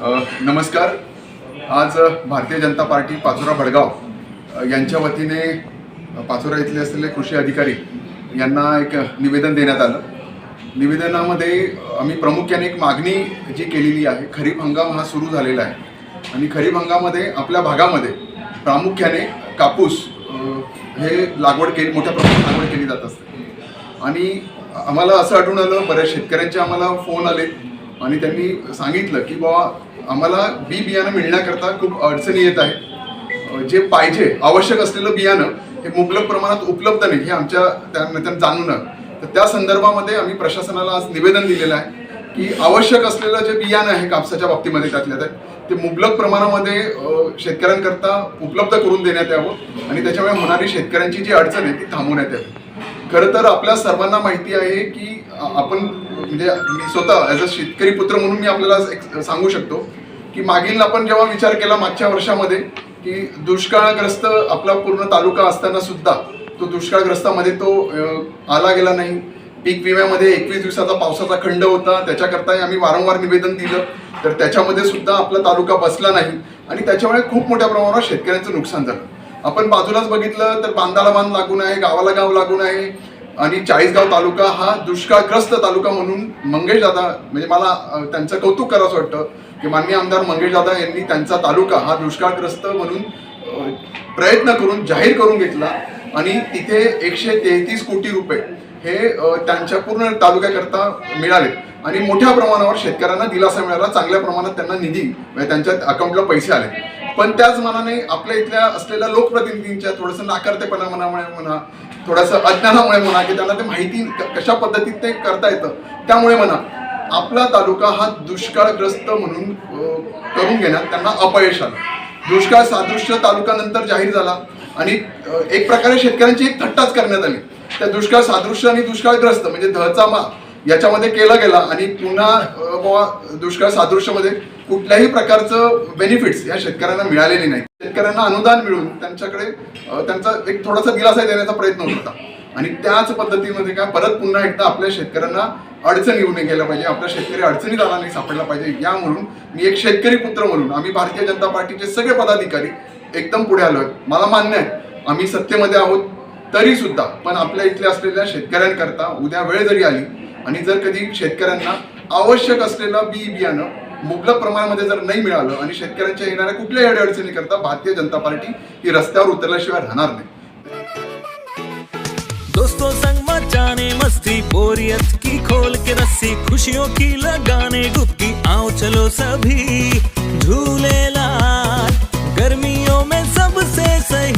नमस्कार. आज भारतीय जनता पार्टी पाचोरा भडगाव यांच्या वतीने पाचोरा इथले असलेले कृषी अधिकारी यांना एक निवेदन देण्यात आलं. निवेदनामध्ये आम्ही प्रामुख्याने एक मागणी जी केलेली आहे खरीप हंगाम हा सुरू झालेला आहे. आणि खरीप हंगामामध्ये आपल्या भागामध्ये प्रामुख्याने कापूस हे लागवड केली मोठ्या प्रमाणात लागवड केली जात असते. आणि आम्हाला असं आढळून आलं बऱ्याच शेतकऱ्यांचे आम्हाला फोन आले आणि त्यांनी सांगितलं की बाबा आम्हाला बी बियाणं मिळण्याकरता खूप अडचणी येत आहे जे पाहिजे आवश्यक असलेलं बियाणं हे मुबलक प्रमाणात उपलब्ध नाही हे आमच्या त्यांना त्यांना जाणून तर त्या संदर्भामध्ये आम्ही प्रशासनाला आज निवेदन दिलेलं आहे की आवश्यक असलेलं जे बियाणं आहे कापसाच्या बाबतीमध्ये त्यातल्या त्यात ते मुबलक प्रमाणामध्ये शेतकऱ्यांकरता उपलब्ध करून देण्यात यावं आणि त्याच्यामुळे होणारी शेतकऱ्यांची जी अडचण आहे ती थांबवण्यात यावी. खरं तर आपल्या सर्वांना माहिती आहे की आपण म्हणजे मी स्वतः ॲज अ शेतकरी पुत्र म्हणून मी आपल्याला एक सांगू शकतो की मागील आपण जेव्हा विचार केला मागच्या वर्षामध्ये की दुष्काळग्रस्त आपला पूर्ण तालुका असताना सुद्धा तो दुष्काळग्रस्तामध्ये तो आला गेला नाही. पीक विम्यामध्ये एकवीस दिवसाचा पावसाचा खंड होता. त्याच्याकरताही आम्ही वारंवार निवेदन दिलं. तर त्याच्यामध्ये सुद्धा आपला तालुका बसला नाही. आणि त्याच्यामुळे खूप मोठ्या प्रमाणावर शेतकऱ्यांचं नुकसान झालं. आपण बाजूलाच बघितलं तर बांधाला बांध लागून आहे गावाला गाव लागून आहे. आणि चाळीसगाव तालुका हा दुष्काळग्रस्त तालुका म्हणून मंगेश दादा म्हणजे मला त्यांचं कौतुक करावं वाटतं की माननीय आमदार मंगेश दादा यांनी त्यांचा तालुका हा दुष्काळग्रस्त म्हणून प्रयत्न करून जाहीर करून घेतला. आणि तिथे एकशे तेहतीस कोटी रुपये हे त्यांच्या पूर्ण तालुक्याकरता मिळाले. आणि मोठ्या प्रमाणावर शेतकऱ्यांना दिलासा मिळाला चांगल्या प्रमाणात त्यांना निधी म्हणजे त्यांच्या अकाउंटला पैसे आले. पण त्याच मनाने आपल्या इथल्या असलेल्या लोकप्रतिनिधींच्या थोडंसं नाकारतेपणा मनामुळे म्हणा थोडंसं अज्ञानामुळे म्हणा की त्यांना ते माहिती कशा पद्धतीत ते करता येतं त्यामुळे म्हणा आपला तालुका हा दुष्काळग्रस्त म्हणून करून घेण्यात त्यांना अपयश आलं. दुष्काळ सादृश्य तालुका नंतर जाहीर झाला आणि एक प्रकारे शेतकऱ्यांची एक थट्टाच करण्यात आली. त्या दुष्काळ सादृश्य आणि दुष्काळग्रस्त म्हणजे धचा मा याच्यामध्ये केला गेला आणि पुन्हा बुवा दुष्काळ सादृश्यमध्ये कुठल्याही प्रकारचं बेनिफिट्स या शेतकऱ्यांना मिळालेले नाही. शेतकऱ्यांना अनुदान मिळून त्यांच्याकडे त्यांचा एक थोडासा दिलासा देण्याचा प्रयत्न होत होता. आणि त्याच पद्धतीमध्ये काय परत पुन्हा एकदा आपल्या शेतकऱ्यांना अडचण येऊ नये गेल्या पाहिजे आपला शेतकरी अडचणीत आला नाही सापडला पाहिजे. या म्हणून मी एक शेतकरी पुत्र म्हणून आम्ही भारतीय जनता पार्टीचे सगळे पदाधिकारी एकदम पुढे आलो आहेत. मला मान्य आहे आम्ही सत्तेमध्ये आहोत तरी सुद्धा पण आपल्या इथल्या असलेल्या शेतकऱ्यांकरता उद्या वेळ जरी आली आणि जर कधी शेतकऱ्यांना आवश्यक असलेलं बी बियाणं मुबलक प्रमाणामध्ये जर नाही मिळालं आणि शेतकऱ्यांच्या येणाऱ्या कुठल्याही अडचणी करता भारतीय जनता पार्टी ही रस्त्यावर उतरल्याशिवाय राहणार नाही. दोस्तों संग मचाने मस्ती बोरियत की खोल के रस्सी खुशियों की लगाने डुबकी आओ चलो सभी झूले लाल गर्मियों में सबसे सही।